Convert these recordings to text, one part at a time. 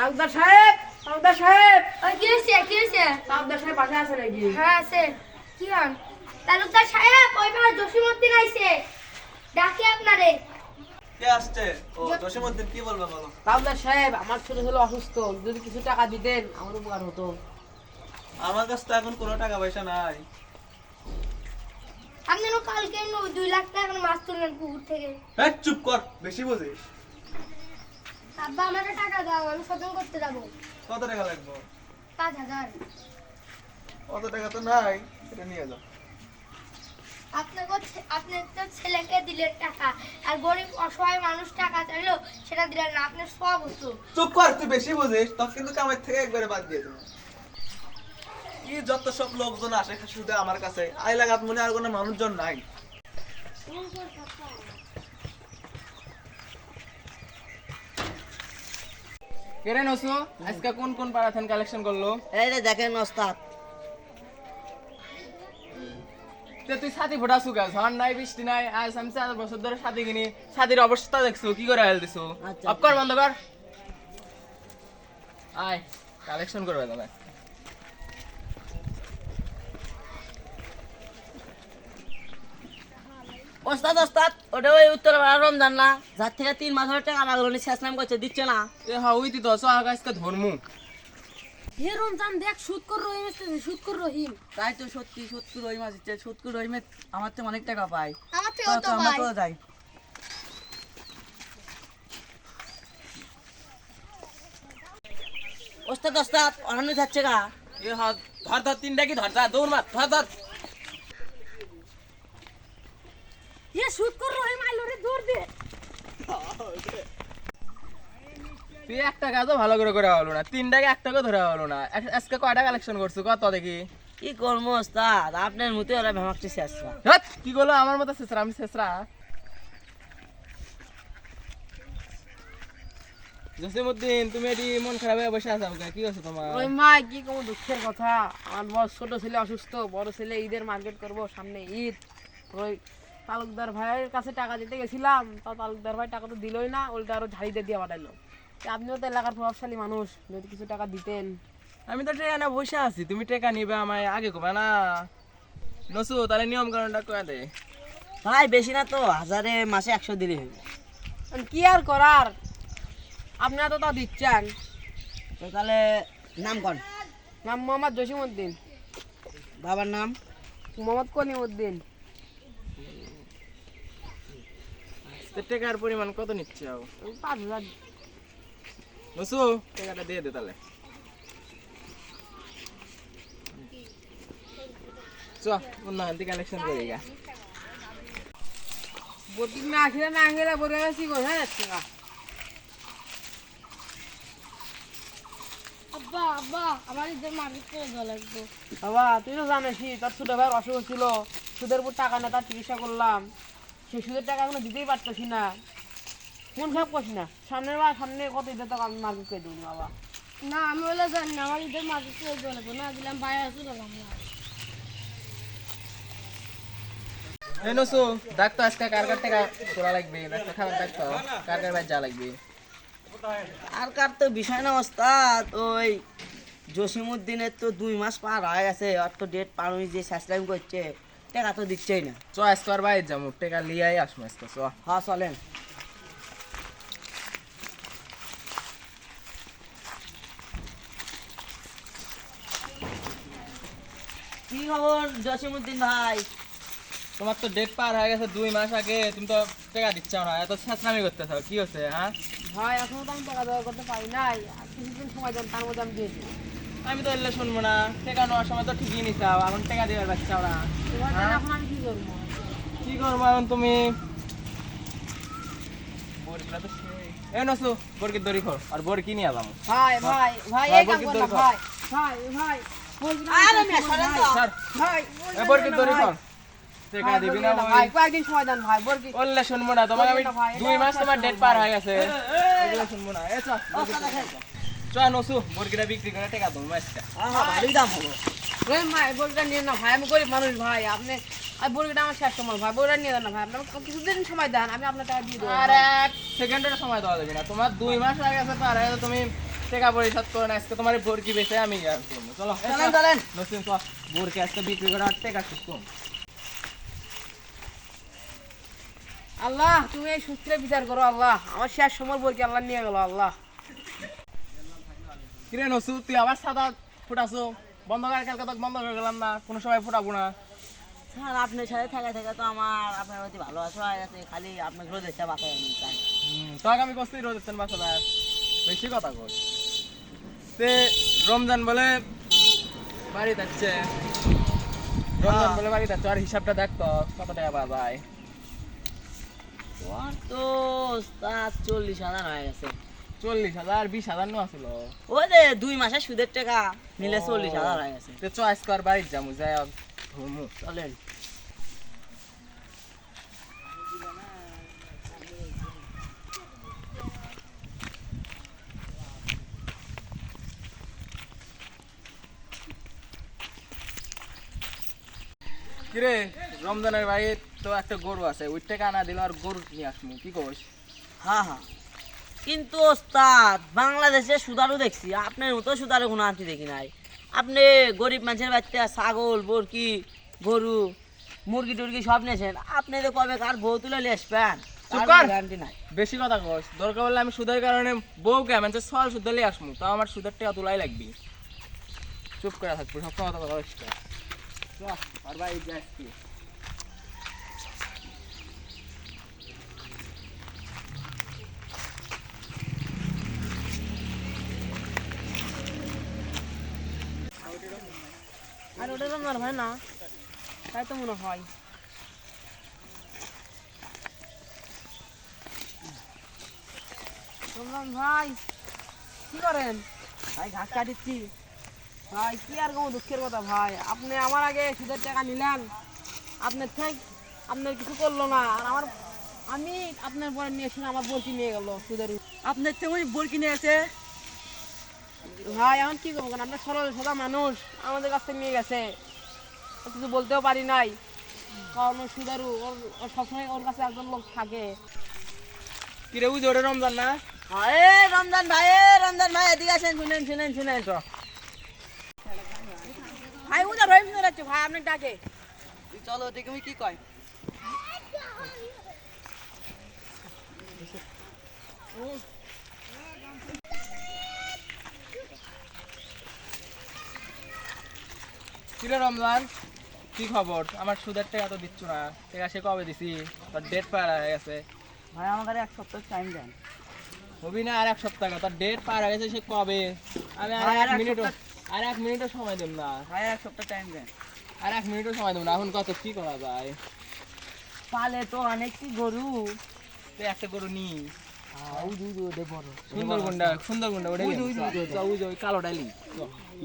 তালুকদার সাহেব তালুকদার সাহেব। ওই কি হয়েছে কি হয়েছে? তালুকদার সাহেব বাসায় আছে নাকি? হ্যাঁ আছে। কি হন তালুকদার সাহেব ওই পাড়া জসিমউদ্দিন আইছে। ডাকে আপনারে। কে আসছে? ও জসিমউদ্দিন কি বলবে বলো? তালুকদার সাহেব আমার ছোট ছেলে অসুস্থ। যদি কিছু টাকা দিতেন আমার উপকার হতো। আমার কাছে তো এখন কোনো টাকা পয়সা নাই। আপনি কালকে নো দুই লাখ টাকা মাছ তুললেন পুকুর থেকে। চুপ কর বেশি বুঝিস। আব্বা আমাকে টাকা দাও আমি শপিং করতে যাব। কত টাকা লাগবে? পাঁচ হাজার। কত টাকা তো নাই এটা নিয়ে যাও। আপনাকে আপনি তো ছেলেকে দিলেন টাকা আর গরিব অসহায় মানুষ টাকা চাইলো সেটা দিলেন না আপনার সব হতো চুপ কর তুই বেশি বুঝিস তোর কিন্তু কামের থেকে একবারে বাদ দিয়ে দেবো। কি যত সব লোকজন আসে শুধু আমার কাছে। আই লাগাত মনে আর কোনো মানুষজন নাই। কেরে নসু আজকে কোন কোন পারাথান কালেকশন করল? এই রে দেখেন ওস্তাদ। তে তুই সাথী ফোটাছু গা ঝড় নাই বৃষ্টি নাই আজ আমি চার বছর ধরে সাথী কিনি সাথীর অবস্থা দেখছ কি করে হেল দিছো? আচ্ছা। অফ কর বন্ধ কর। আয় কালেকশন করবে তবে ওস্তাদ ওস্তাদ ওটা ওই উত্তর পাড়া রমজান না। যার থেকে তিন মাস হলে টাকা মাগলো শেষ নাম করছে দিচ্ছে না। এ হা উইতি তো সো আজকে ধর্মু। হে রমজান দেখ সুদ কর রহিম আসতেছে সুদ কর রহিম। তাই তো সত্যি সত্তর রহিম আছে সত্তর রহিমে আমার তো অনেক টাকা পাই আমার তো আমরা তো যাই। ওস্তাদ ওস্তাদ অনানো যাচ্ছে গা। এ হা ধর ধর তিনটা কি ধর যা দৌড় মার ধর ধর। কর রহিম রে দে। তুই একটা কাজও ভালো করে করে হলো না তিনটাকে একটাকে ধরে হলো না। আজকে কয়টা কালেকশন করছ? কত দেখি? কি করব ওস্তাদ? আপনার মতো ওরা ভেমাকছে শেষ ধ্যাৎ, কি করল? আমার মতো শেষরা আমি শেষরা? তুমি এটি মন খারাপ হয়ে বসে আছো কি হচ্ছে তোমার? রহিম ভাই কি কোনো দুঃখের কথা? আমার বড় ছোট ছেলে অসুস্থ বড় ছেলে ঈদের মার্কেট করব সামনে ঈদ। ওই তালুকদার ভাইয়ের কাছে টাকা দিতে গেছিলাম তা তালুকদার ভাই টাকা তো দিলই না উল্টা আরও ঝাড়িতে দিয়ে পাঠাইলো আপনিও তো এলাকার প্রভাবশালী মানুষ যদি কিছু টাকা দিতেন। আমি তো ট্রেনে বসে আছি তুমি টেকা নিবে আমায় আগে কবে না? নসু তাহলে নিয়ম কানুনটা করে দে। ভাই বেশি না তো হাজারে মাসে একশো দিলে হবে কি আর করার? আপনারা তো তা দিচ্ছেন। তো তাহলে নাম কন? নাম মোহাম্মদ জসিমউদ্দিন। বাবার নাম? মোহাম্মদ কলিমউদ্দিন। তো টেকার পরিমাণ কত নিচ্ছে পাঁচ হাজার। টেকাটা দিয়ে দে তাহলে। চ কালেকশন করি গা। না আসলে না গেলে বলে গেছি কোথায় যাচ্ছে না আব্বা আব্বা আমার ঈদের মার্কেট করে দেওয়া লাগবে। বাবা তুই তো জানিস তোর ছোট ভাইয়ের অসুখ ছিল সুদের উপর টাকা না তার চিকিৎসা করলাম। সেই সুদের টাকা এখনও দিতেই পারতেছি না। মন খারাপ করছি না? সামনের বার সামনে কত ঈদের টাকা আমি মার্কেট করে দেবো বাবা। না আমি বলে জানি না আমার ঈদের মার্কেট করে লাগবে না দিলাম বাইরে আসলে না এই নসু ডাক তো আজকে কার কার টাকা তোলা লাগবে খাবার ডাক তো কার কার বাইর যা লাগবে। আর কার তো বিষয় না ওস্তাদ ওই জসিমুদ্দিনের তো দুই মাস পার হয়ে গেছে আর তো ডেট পার হয়ে যে শেষলাম করছে। টাকা তো দিচ্ছেই না। চ আজকে আর বাইর যাব টাকা লিয়াই আসব আজকে চ। হ্যাঁ চলেন। কি খবর জসিমুদ্দিন ভাই? তোমার তো ডেট পার হয়ে গেছে দুই মাস আগে তুমি তো টাকা দিচ্ছ না এত ছেঁচড়ামি করতেছ কি হচ্ছে হ্যাঁ? ভাই এখনও তো আমি টাকা দেওয়া করতে পারি নাই কিছুদিন সময় দেন তার মধ্যে আমি দিয়ে দিই। আমি তো এলে শুনব না। টাকা নেওয়ার সময় তো ঠিকই নিছাও এখন টাকা দেওয়ার বাচ্চা ওরা। হ্যাঁ? কি করব? এখন তুমি? বরকিটা তো সেই। এ নসু বরকির দড়ি খোর আর বরকি নিয়ে যাব ভাই ভাই ভাই এই কাম কর ভাই ভাই ভাই সরেন তো ভাই এ বরকির দড়ি খোর টাকা দিবি না না, ভাই ভাই কয়েকদিন সময় দেন ভাই বলবি বললে শুনব না তোমাকে আমি দুই মাস তোমার ডেট পার হয়ে গেছে। শুনব না। এ নসু বিক্রি করে টাকা দেবো আজকে হ্যাঁ হ্যাঁ ভালোই দাম হলো ভাই বলটা নিয়ে না ভাই আমি গরিব মানুষ ভাই আপনি আর বলটা আমার শেষ সময় ভাই বলটা নিয়ে দেন না ভাই আপনার কিছুদিন সময় দেন আমি আপনার টাকা দিয়ে দেবো। আর এক সেকেন্ডের সময় দেওয়া যাবে না। তোমার দুই মাস আগে আছে পার তুমি টাকা পরিশোধ করো না আজকে তোমার বরকি বেচে আমি চলো চলেন চলেন। নসিম চল আজকে বিক্রি করে আর টাকা শোধ আল্লাহ তুমি এই সূত্রে বিচার করো আল্লাহ। আমার শেষ সময় বলকি আল্লাহ নিয়ে গেল আল্লাহ। কিরে নসু তুই আবার সাদা ফুটাছো? বন্ধ করে কালকে তো বন্ধ করে গেলাম না। কোনো সময় ফুটাবো না। স্যার আপনার সাথে থাকা থাকা তো আমার আপনার প্রতি ভালোবাসা হয়ে গেছে খালি আপনার রোজ একটা বাসায় আমি চাই তোকে আমি কষ্ট রোজ দিচ্ছেন বাসা। বেশি কথা কর তে রমজান বলে বাড়ি যাচ্ছে। রমজান বলে বাড়ি যাচ্ছে আর হিসাবটা দেখ তো কত টাকা পাওয়া যায়। তো চল্লিশ হাজার হয়ে গেছে। চল্লিশ হাজার বিশ হাজার নো আসলো যে দুই মাসের সুদের টাকা মিলে চল্লিশ হাজার হয়ে গেছে। তে চয়েস কর বাড়ি যাব যাই চলেন। কিরে রমজানের বাড়ি তো একটা গরু আছে ওই টাকা আনা দিল আর গরু নিয়ে আসমু কি কস হ্যাঁ হ্যাঁ। কিন্তু ওস্তাদ বাংলাদেশে সুদারও দেখছি। আপনার মতো সুদারও কোনো আনতে দেখি নাই। আপনি গরিব মানুষের বাচ্চা ছাগল বরকি গরু মুরগি টুরগি সব নিয়েছেন। আপনি তো কবে কার বউ তুলে লেসবেন বেশি কথা কস। দরকার বললে আমি সুদের কারণে বউকে আমি সল সুদ দিলে আসমু। তাও আমার সুদের টাকা তোলাই লাগবে। চুপ করে থাকব সব সময় কথা ওটা রমজান ভাই না। তাই তো মনে হয়। ভাই, কি করেন? ভাই, ঘাস কাটিচ্ছি। ভাই, কি আর কোনো দুঃখের কথা, ভাই? আপনি আমার আগে সুদের টাকা নিলেন। আপনার থেকে আপনার কিছু করল না। আর আমার, আমি আপনার পরে নিয়ে আমার বলছি নিয়ে গেল সুদের আপনার তেমন বরকি নিয়ে আছে ভাই এখন কি করব আমরা সরল সোজা মানুষ। আমাদের কাছ থেকে নিয়ে গেছে। কিছু বলতেও পারি নাই। কারণ সুদারু ওর সবসময় ওর কাছে একজন লোক থাকে। কিরে বুঝি ওটা রমজান না? এ রমজান ভাই এ রমজান ভাই এদিকে আসেন শুনেন শুনেন শুনেন। ভাই উদার ভাই শুনে যাচ্ছে। ভাই আপনাকে ডাকে। চলো তুমি কি কয়? কিরে রমজান কি খবর? আমার সুদের টাকা তো দিচ্ছ না। টাকা সে কবে দিছি? তোর ডেট পার হয়ে গেছে। ভাই আমাকে এক সপ্তাহ টাইম দেন। হবি না আর এক সপ্তাহ তোর ডেট পার হয়ে গেছে সে কবে? আমি আর এক মিনিটও আর এক মিনিটও সময় দেব না। ভাই এক সপ্তাহ টাইম দেন। আর এক মিনিটও সময় দেব না। এখন কত? কি করা যায়? পালে তো অনেক কি গরু। তুই একটা গরু নি। সুন্দর গুন্ডা ওই কালো ডালি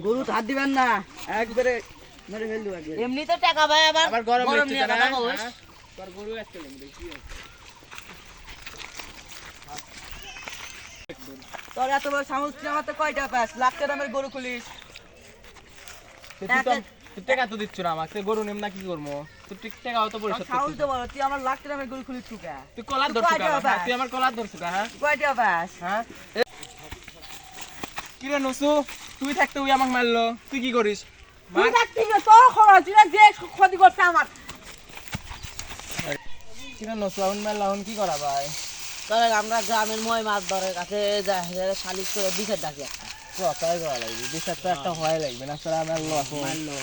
গরু ধার দিবেন না। একবারে এমনি তো টাকা ভাই আবার আবার গরম গরম নিয়ে কথা বলিস। হ্যাঁ? তোর গরু আসছে কি তোর এত বড় তুই আমার তো কয়টা পাস? লাখ গরু খুলিস। তুই টাকা তো দিচ্ছ না আমাকে গরু নেম না কি করব? তুই ঠিক টাকা অত পরিশোধ করছিস তো বড় তুই আমার লাখ গরু খুলিস তুই তুই কলার ধরছিস হ্যাঁ? তুই আমার কলার ধরছিস হ্যাঁ? কয়টা পাস? হ্যাঁ? নসু তুই থাকতে ওই আমাকে মারলো। তুই কি করিস? তোর খবর যে ক্ষতি করছে আমার। কি রে নসু এখন কি করা ভাই? তাহলে আমরা গ্রামের ময় মাছ ধরার কাছে যাই সালিশ করে বিচার ডাকি একটা। কথাই করা লাগবে বিচার তো একটা হয় লাগবে না স্যার আমার লস মারলো